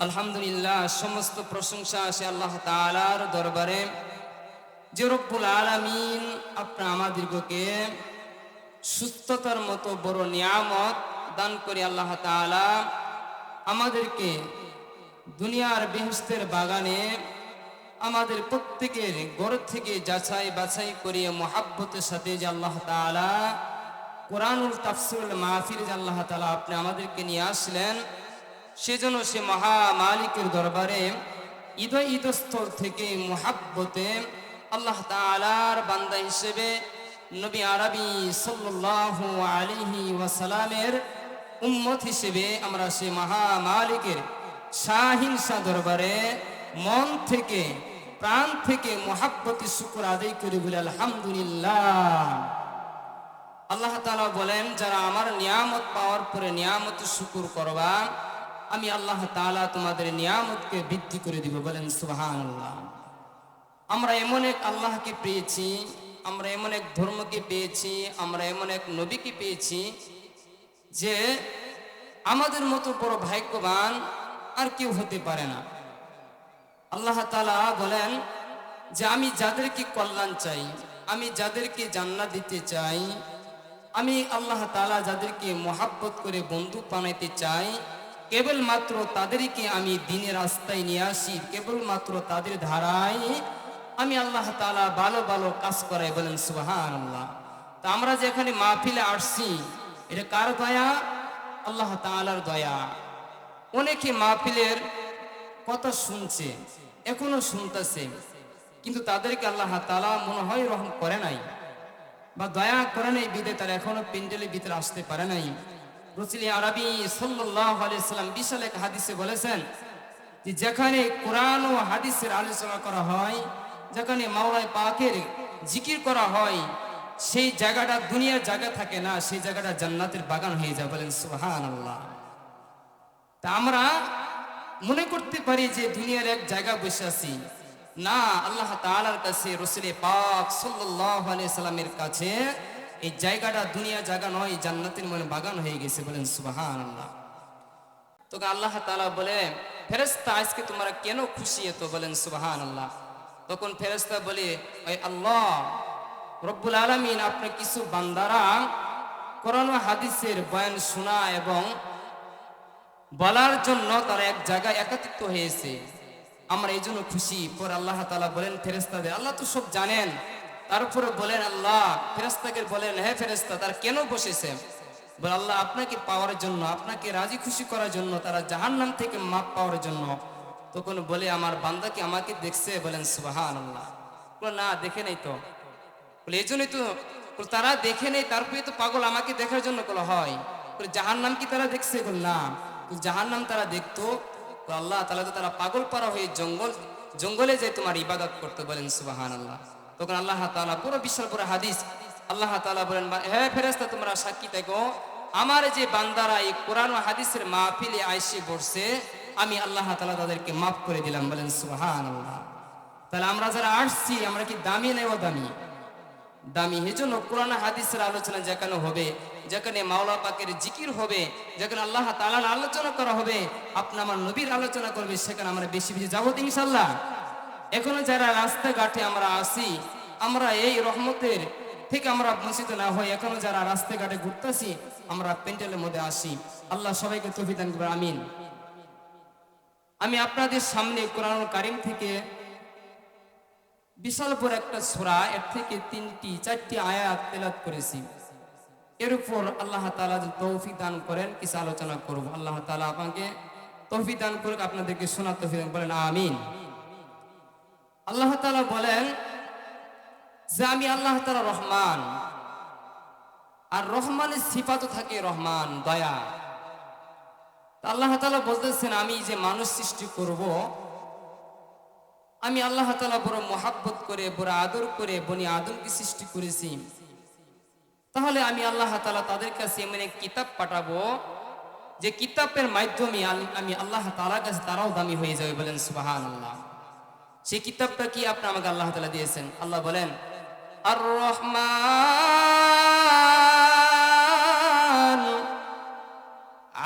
আলহামদুলিল্লাহ, সমস্ত প্রশংসা আসে আল্লাহ তাআলার দরবারে। যে রব্বুল আলামিন আপনি আমাদেরকে সুস্থতার মতো বড় নিয়ামত দান করে আল্লাহ তাআলা আমাদেরকে দুনিয়ার বেহেস্তের বাগানে আমাদের প্রত্যেকের ঘর থেকে যাচাই বাছাই করে মোহাব্বতের সাথে যে আল্লাহ তাআলা কোরআনুল তাফসিরুল মাহফিল যে আল্লাহ তাআলা আপনি আমাদেরকে নিয়ে আসলেন সেজন্য সে মহা মালিকের দরবারে ঈদ ঈদস্থল থেকে মোহাব্বতে আল্লাহ তাআলার বান্দা হিসেবে নবী আরবি সাল্লাল্লাহু আলিহি ওয়াসাল্লামের উম্মত হিসেবে আমরা সে মহা মালিকের দরবারে মন থেকে, প্রাণ থেকে মোহাব্বতি শুকুর আদায় করি বলে, আলহামদুলিল্লাহ। আল্লাহ তাআলা বলেন, যারা আমার নিয়ামত পাওয়ার পরে নিয়ামত শুকুর করবা আমি আল্লাহ তাআলা তোমাদের নিয়ামতকে বৃদ্ধি করে দিব, বলেন সুবহানাল্লাহ। আমরা এমন এক আল্লাহকে পেয়েছি, আমরা এমন এক ধর্মকে পেয়েছি, আমরা এমন এক নবীকে পেয়েছি যে আমাদের মতো বড় ভাগ্যবান আর কেউ হতে পারে না। আল্লাহ তালা বলেন যে আমি যাদেরকে কল্যাণ চাই, আমি যাদেরকে জান্নাত দিতে চাই, আমি আল্লাহ তাআলা যাদেরকে মোহাব্বত করে বন্ধু বানাইতে চাই কেবলমাত্র তাদেরকে আমি দিনের রাস্তায় নিয়ে আসি, কেবলমাত্র তাদের ধারায় আমি আল্লাহ তালা ভালো ভালো কাজ করাই বলেন সুবাহান আল্লাহ তা আমরা যে এখানে মাহফিলে আসছি, এটা কার দয়া? আল্লাহ তাআলার দয়া। অনেকে মাহফিলের কথা শুনছে, এখনও শুনতেছে, কিন্তু তাদেরকে আল্লাহ তাআলা মনে হয় রহম করে নাই বা দয়া করে নাই বিদে তারা এখনও পেন্ডেলের ভিতরে আসতে পারে নাই। রসুল আরবি সাল্লাম বিশাল এক হাদিসে বলেছেন যে যেখানে কোরআন ও হাদিসের আলোচনা করা হয়, যেখানে মাওলাই পাকের জিকির করা হয়, সেই জায়গাটা দুনিয়ার জায়গা থাকে না, সেই জায়গাটা জান্নাতের বাগান হয়ে যায়। বলেন, সুবহানাল্লাহ। তা আমরা মনে করতে পারি যে দুনিয়ার এক জায়গা বসে আছি। না, আল্লাহ তাআলার কাছে রসুলে পাক সাল্লাল্লাহু আলাইহি সাল্লামের কাছে এই জায়গাটা দুনিয়া জায়গা নয়, জান্নাতের মনে বাগান হয়ে গেছে বলেন সুবাহান আল্লাহ তোকে আল্লাহ তাআলা বলে, ফেরেশতা আজকে তোমরা কেন খুশি এত বলেন সুবাহান আল্লাহ তখন ফেরেশতা বলে, ওই আল্লাহ, রব্বুল আলামিন আপনার কিছু বান্দারা করোনা হাদিসের বয়ান শোনা এবং বলার জন্য তারা এক জায়গায় একাত্রিত হয়েছে। আমরা এই জন্য খুশি। পর আল্লাহ তালা বলেন ফেরেস্তাদের আল্লাহ তো সব জানেন। তারপরে বলেন আল্লাহ ফেরেস্তাকে বলেন হ্যাঁ ফেরেস্তা তারা কেন বসেছে? বলে আল্লাহ আপনাকে পাওয়ার জন্য আপনাকে রাজি খুশি করার জন্য তারা জাহান্নাম থেকে মাপ পাওয়ার জন্য। তখন বলে আমার বান্দাকে আমাকে দেখছে? বলেন সুবাহান আল্লাহ না দেখে নেই তো। বলে এই জন্যই তো। তারা দেখে নেই তারপরে তো পাগল আমাকে দেখার জন্য। বলা হয়। বলে, জাহান্নাম কি তারা দেখছে? না। জাহান নাম তারা দেখতো। আল্লাহ তাহলে তো তারা পাগল পারা হয়ে জঙ্গল জঙ্গলে যে তোমার ইবাদত করতে। বলেন সুবাহান আল্লাহ তখন আল্লাহ তালা পুরো বিশাল পুরো হাদিস, আল্লাহ তালা বলেন হ্যাঁ ফেরেস্তা তোমরা সাক্ষী দেখো আমার যে বান্দারা এই কোরআন ও হাদিসের মাহফিলে আইসে বসছে, আমি আল্লাহ তালা তাদেরকে মাফ করে দিলাম। বলেন সুবাহান আল্লাহ তাহলে আমরা যারা আসছি, আমরা কি দামি নেও দামি দামি এজন্য কোরআন হাদিসের আলোচনা যেখানে হবে, যেখানে মাওলা পাকের জিকির হবে, যেখানে আল্লাহ তাআলার আলোচনা করা হবে, আপনি আমার নবীর আলোচনা করবে, সেখানে আমরা বেশি বেশি যাব ইনশাল্লাহ এখনও যারা রাস্তাঘাটে আমরা আসি আমরা এই রহমতের থেকে আমরা বঞ্চিত না হই এখনও যারা রাস্তাঘাটে ঘুরতেছি, আমরা প্যান্ডেলের মধ্যে আসি আল্লাহ সবাইকে তৌফিক দান করবে আমিন। আমি আপনাদের সামনে কোরআন কারিম থেকে বিশাল বড় একটা সূরা, এর থেকে তিনটি, চারটি আয়াত তেলাত করেছি। এর উপর আল্লাহ তাআলা যদি তৌফিক দান করেন, কিছু আলোচনা করব। আল্লাহ তাআলা আপনাকে তৌফিক দান করে আপনাদেরকে শোনার তৌফিক দান বলেন আমিন। আল্লাহ তালা বলেন যে আমি আল্লাহ তালা রহমান। আর রহমানের সিফাতও থাকে রহমান, দয়া। আল্লাহ তালা বলতেছেন, আমি যে মানুষ সৃষ্টি করব, আমি আল্লাহ তালা বড় মোহাব্বত করে, বড় আদর করে, বনি আদমকে সৃষ্টি করেছি। তাহলে আমি আল্লাহ তালা তাদের কাছে এমন এক কিতাব পাঠাবো, যে কিতাবের মাধ্যমে আমি আল্লাহ তালার কাছে তারাও দামি হয়ে যাবে বলেন সুবাহান আল্লাহ সেই কিতাবটা কি আপনি আমাকে আল্লাহ তালা দিয়েছেন? আল্লাহ বলেন আর রহমান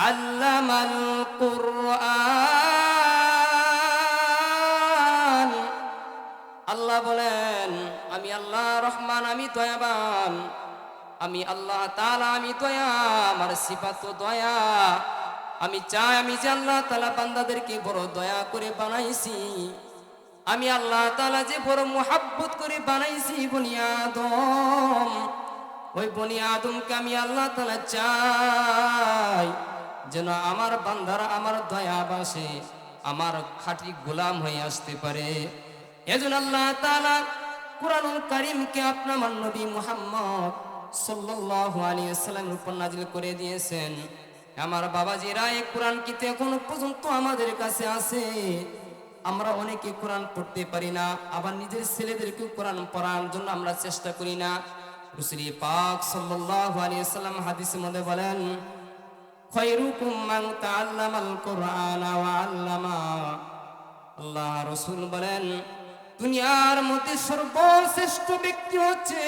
আল্লামাল কুরআন। আল্লাহ বলেন, আমি আল্লাহ রহমান, আমি দয়াবান। আমি আল্লাহ তালা আমি দয়া, আমার সিপাত দয়া। আমি চাই, আমি যে আল্লাহ তালা বান্দাদেরকে বড় দয়া করে বানাইছি। আমি আল্লাহ তালা যে বড় মোহাব্বত করে বানাইছি বনিয়াদম ওই বনি আদমকে আমি আল্লাহ তালা চাই যেন আমার বান্দারা আমার দয়া বাসে আমার খাঁটি গোলাম হয়ে আসতে পারে। এজন্য আল্লাহ তালা কুরআনুল কারীমকে আপনার আমার নবী মুহাম্মদ সাল্লাল্লাহু আলাইহি ওয়াসাল্লামের উপর নাজিল করে দিয়েছেন। আমার বাবাজিরা এই কোরআন কি এখনও পর্যন্ত আমাদের কাছে আছে? আমরা অনেকে কোরআন পড়তে পারি না, আবার নিজের ছেলেদেরকেও কোরআন পড়ার জন্য আমরা চেষ্টা করি না। রসুলি পাক সাল্লাল্লাহু আলাইহি ওয়াসাল্লাম হাদিসের মধ্যে বলেন খয়রুকুম মান তাআল্লামাল কুরআনা ওয়া আল্লামা। আল্লাহ রসুল বলেন, দুনিয়ার মধ্যে সর্বশ্রেষ্ঠ ব্যক্তি হচ্ছে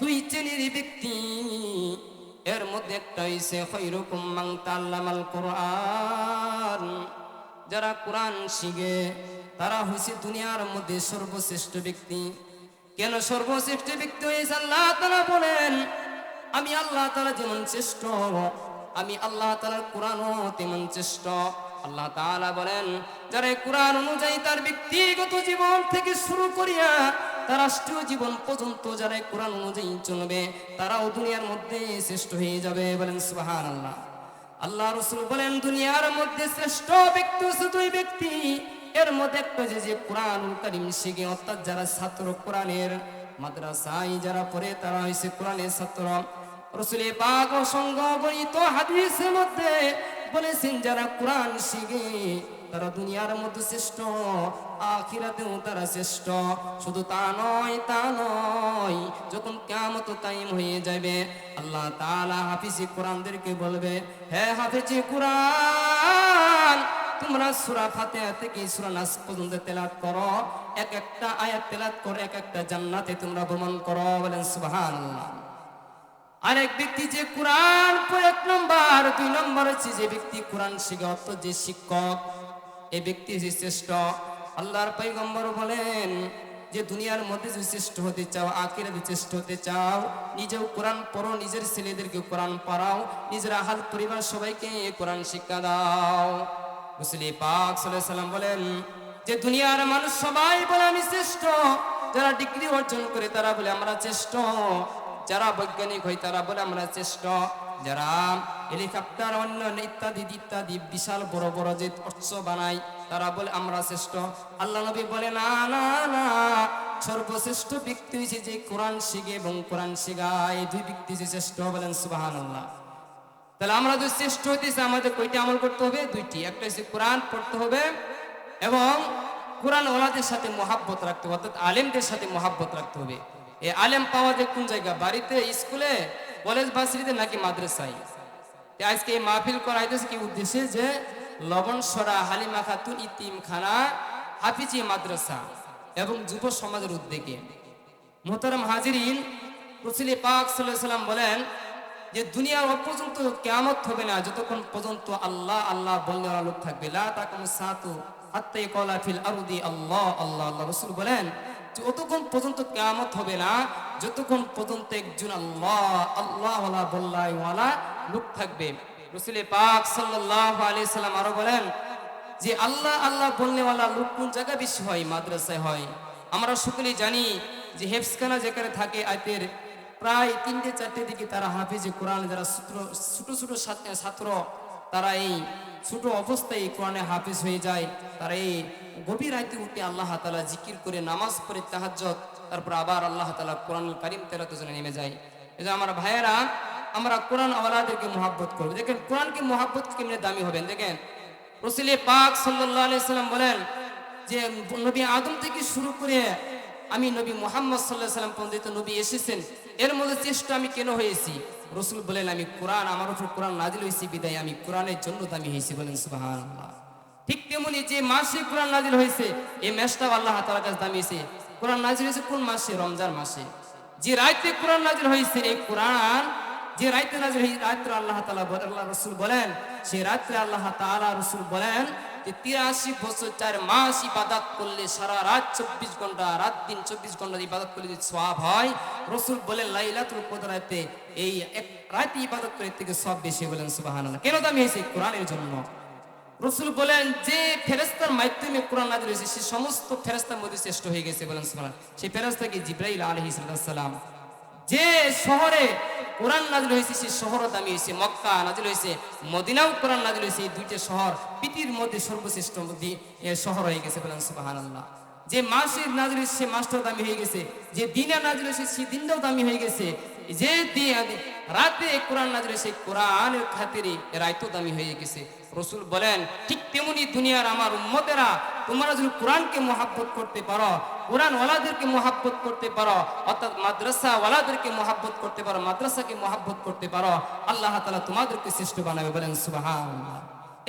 দুই শ্রেণির ব্যক্তি। এর মধ্যে একটা হইছে, খৈরকুম মান তাআল্লামাল কুরআন। যারা কোরআন শিখে, তারা হইছে দুনিয়ার মধ্যে সর্বশ্রেষ্ঠ ব্যক্তি। কেন সর্বশ্রেষ্ঠ ব্যক্তি হয়েছে আল্লাহ তাআলা বলেন, আমি আল্লাহ তাআলা যেমন শ্রেষ্ঠ, আমি আল্লাহ তাআলার কোরআনও তেমন শ্রেষ্ঠ। আল্লাহ তালা বলেন, যারা কোরআন অনুযায়ী তার ব্যক্তিগত জীবন থেকে শুরু করিয়া, তার রাষ্ট্রীয় জীবন পর্যন্ত যারা কোরআন অনুযায়ী চলবে, তারাও দুনিয়ার মধ্যে শ্রেষ্ঠ হয়ে যাবে। বলেন সুবহানাল্লাহ। আল্লাহ রসুল বলেন, দুনিয়ার মধ্যে শ্রেষ্ঠ ব্যক্তি হচ্ছে দুই ব্যক্তি। এর মধ্যে একটা যে যে কোরআন করিম শিখে অর্থাৎ যারা ছাত্র কোরআনের মাদ্রাসায় যারা পড়ে, তারা হয়েছে কোরআনের ছাত্র। রসুলে পাক ও সঙ্গ বর্ণিত হাদিসের মধ্যে বলেছেন, যারা কোরআন শিখে তারা দুনিয়ার মধ্যে শ্রেষ্ঠ, আখিরাতেও তারা শ্রেষ্ঠ। শুধু তা নয় তা নয়, যখন কেমত টাইম হয়ে যাবে, আল্লাহ তাআলা হাফিজি কোরআনদেরকে বলবে, হে হাফিজি কোরআন, তোমরা সূরা ফাতিহা থেকে সূরা নাস পর্যন্ত তেলাওয়াত করো। এক একটা আয়াত তেলাওয়াত করে, এক একটা জান্নাতে তোমরা ভ্রমণ করো। বলেন, সুবহানাল্লাহ। আরেক ব্যক্তি যে কোরআন এক নম্বর, দুই নম্বর হচ্ছে যে ব্যক্তি কোরআন শিখে অর্থ যে শিক্ষক এই ব্যক্তি শ্রেষ্ঠ, আল্লাহর পৈগম্বর বলেন যে দুনিয়ার মধ্যে যে শ্রেষ্ঠ হতে চাও, আখিরাতে শ্রেষ্ঠ হতে চাও, নিজেও কোরআন পড়ো, নিজের ছেলেদেরকে কোরআন পড়াও, নিজের আহাল পরিবার সবাইকে কোরআন শিক্ষা দাও। মুসলি পাক সাল্লাম বলেন যে দুনিয়ার মানুষ সবাই বলে আমি শ্রেষ্ঠ, যারা ডিগ্রি অর্জন করে তারা বলে আমরা শ্রেষ্ঠ, যারা বৈজ্ঞানিক হয় তারা বলে আমরা শ্রেষ্ঠ। যারা হেলিকপ্টার, অন্য ইত্যাদি ইত্যাদি বিশাল বড় বড় যে অর্থ বানায়, তারা বলে, আমরা শ্রেষ্ঠ। আল্লাহ নবী বলে, না না না, সর্বশ্রেষ্ঠ ব্যক্তি হয়েছে যে কোরআন শিখে এবং কোরআন শেখায়। দুই ব্যক্তি যে শ্রেষ্ঠ বলেন সুবাহান আল্লাহ তাহলে আমরা যদি শ্রেষ্ঠ হইতেছে আমাদের কয়টি আমল করতে হবে? দুইটি। একটা হচ্ছে কোরআন, পড়তে হবে এবং কোরআন ওলাদের সাথে মহাব্বত রাখতে হবে, অর্থাৎ আলেমদের সাথে মহাব্বত রাখতে হবে। এই আলেম পাওয়া যায় কোন জায়গা? বাড়িতে, স্কুলে? কলেজ ভার্সিটিতে নাকি মাদ্রাসায়? আজকে এই মাহফিল করা কি উদ্দেশ্যে যে লবণ সরা, হালিমা খাতুন ইতিম খানা হাফিজি মাদ্রাসা এবং যুব সমাজের উদ্যোগে। মোহতারাম হাজিরিন, রসুলি পাক সাল্লাম বলেন যে দুনিয়ার অপর্যন্ত পর্যন্ত কেয়ামত হবে না, যতক্ষণ পর্যন্ত আল্লাহ আল্লাহ বললে লোক থাকবে। লা তাকুম সাতু হাত্তাই কলা ফিল আল্লাহ আল্লাহ আল্লাহ। রসুল বলেন যে অতক্ষণ পর্যন্ত কেয়ামত হবে না, যতক্ষণ পর্যন্ত একজন আল্লাহ আল্লাহ ওয়ালা বল্লাহওয়ালা লোক থাকবে। রসুল পাক সাল্লাল্লাহু আলাইহি সাল্লাম আরও বলেন যে, আল্লাহ আল্লাহ বলনেওয়ালা লোক কোন জায়গায় বেশি হয়? মাদ্রাসায় হয়। আমরা সকলেই জানি যে হেফসখানা যেখানে থাকে, আয়তের প্রায় তিনটে, চারটে দিকে তারা হাফিজে কোরআন, যারা ছোট ছোট ছাত্র- তারা এই ছোট অবস্থায় কোরআনে হাফিজ হয়ে যায়। তারা এই গভীর রাইতে উঠে আল্লাহ তালা জিকির করে, নামাজ পড়ে তাহাজ্জত তারপর আবার আল্লাহ তালা কোরআন কারিম তেরাত জন্য নেমে যায়। এই যে আমার ভাইয়েরা, আমরা কোরআন আওয়ালাদেরকে মহাব্বত করব। দেখেন, কোরআনকে মহাব্বত কেমনে দামি হবেন? দেখেন, রসুলে পাক সাল্লাম বলেন যে, নবী আদম থেকে শুরু করে আমি নবী মোহাম্মদ সাল্লাহ সাল্লাম পর্যন্ত নবী এসেছেন। এর মধ্যে চেষ্টা আমি কেন হয়েছি? রসুল বলেন, আমি কোরআন, আমার উপর কোরআন নাজিল হয়েছি, বিদায়, আমি কোরআনের জন্য দামি হয়েছি বলেন সুবাহান ঠিক তেমনি যে মাসে কোরআন নাজিল হয়েছে, এই ম্যাচটাও আল্লাহ তালার কাছে দামিয়েছে। কোরআন নাজিল হয়েছে কোন মাসে? রমজান মাসে। যে রাইতে কোরআন নাজিল হয়েছে, এই কোরআন, যে রাইতে নাজিল রাত্রে আল্লাহ বলেন আল্লাহ রসুল বলেন সেই রাত্রে আল্লাহ তাআলা রসুল বলেন যে তিরাশি বছর চার মাস ইবাদত করলে সারা রাত চব্বিশ ঘণ্টা, রাত দিন চব্বিশ ঘণ্টা ইবাদত করলে যদি সওয়াব হয়, রসুল বলেন, লাইলাতুল কদরাতে এই এক রাত ইবাদত করে থেকে সব বেশি বলেন, সুবহানাল্লাহ। কেন দামি হয়েছে কোরআনের জন্য? রসুল বলেন, যে ফেরেস্তার মাধ্যমে কোরআন নাজিল হয়েছে, সে সমস্ত ফেরেস্তার মধ্যে শ্রেষ্ঠ হয়ে গেছে, বলেন সুবহানাল্লাহ। সেই ফেরেস্তা কি? জিব্রাইল আলাইহিস সালাম। যে শহরে কোরআন নাজিল হয়েছে সেই শহরও দামি হয়েছে, মক্কা নাজিল হয়েছে, মদিনাও কোরআন নাজিল হয়েছে, এই দুইটা শহর পৃথিবীর মধ্যে সর্বশ্রেষ্ঠ এ শহর হয়ে গেছে, বলেন সুবহানাল্লাহ। যে মাসের নাজিল হয়েছে, সে মাসটাও দামি হয়ে গেছে, যে দিনের নাজিল হয়েছে সেই দিনটাও দামি হয়ে গেছে, যে রাতে কোরআন নাজিল হয়েছে সেই কোরআনের খাতিরে রায়তো দামি হয়ে গেছে। রসুল বলেন, ঠিক তেমনি দুনিয়ার আমার উম্মতেরা, তোমরা যদি কোরআনকে মহাব্বত করতে পারো কোরআন ওয়ালাদেরকে মহাব্বত করতে পারো, অর্থাৎ মাদ্রাসা ওয়ালাদেরকে মহাব্বত করতে পারো, মাদ্রাসাকে মহাব্বত করতে পারো, আল্লাহ তালা তোমাদেরকে শ্রেষ্ঠ বানাবে বলেন, সুবহানাল্লাহ।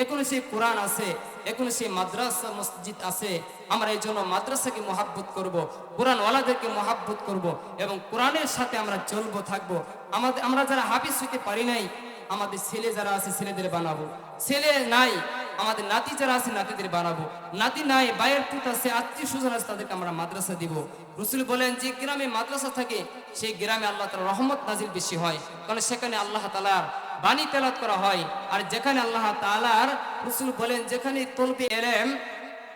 এখনও সেই কোরআন আছে, এখনও সেই মাদ্রাসা মসজিদ আছে, আমরা এই জন্য মাদ্রাসাকে মহাব্বত করব কোরআন ওয়ালাদেরকে মহাব্বত করব, এবং কোরআনের সাথে আমরা চলবো, থাকব। আমাদের, আমরা যারা হাফিজ হইতে পারি নাই আমাদের ছেলে যারা আছে ছেলেদের বানাবো। ছেলে নাই, আমাদের নাতি যারা আছে নাতিদের বানাবো। নাতি নাই বাইরের পুত আছে, আত্মীয় স্বজন আছে, তাদেরকে আমরা মাদ্রাসা দিব। রসুল বলেন, যে গ্রামে মাদ্রাসা থাকে, সেই গ্রামে আল্লাহ তালা রহমত নাজিল বেশি হয়। কারণ সেখানে আল্লাহ তালার বাণী তেলাত করা হয়। আর যেখানে আল্লাহ তালার রসুল বলেন, যেখানে তলবে এলেম,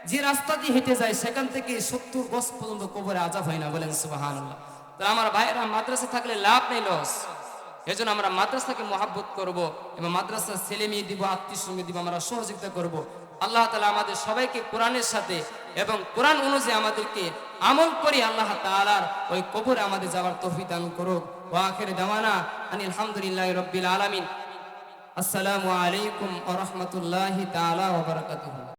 যে রাস্তা দিয়ে হেঁটে যায়, সেখান থেকে সত্তর গজ পর্যন্ত কবরে আজাব হয় না বলেন তাহলে আমার ভাইয়েরা মাদ্রাসা থাকলে লাভ নেই লস। এজন্য আমরা মাদ্রাসাকে মহাব্বত করব এবং মাদ্রাসার ছেলে মেয়ে দিব, আত্মীয় সঙ্গে দিব, আমরা সহযোগিতা করব। আল্লাহ তালা আমাদের সবাইকে কোরআনের সাথে এবং কোরআন অনুযায়ী আমাদেরকে আমল করি, আল্লাহ তালার ওই কবরে আমাদের যাওয়ার তৌফিক দান করুক। ও আখের দাওয়ানা আনি আলহামদুলিল্লাহ রব্বিল আলামিন। আসসালামু আলাইকুম ওয়া রাহমাতুল্লাহি তাআলা ওয়া বারাকাতুহু।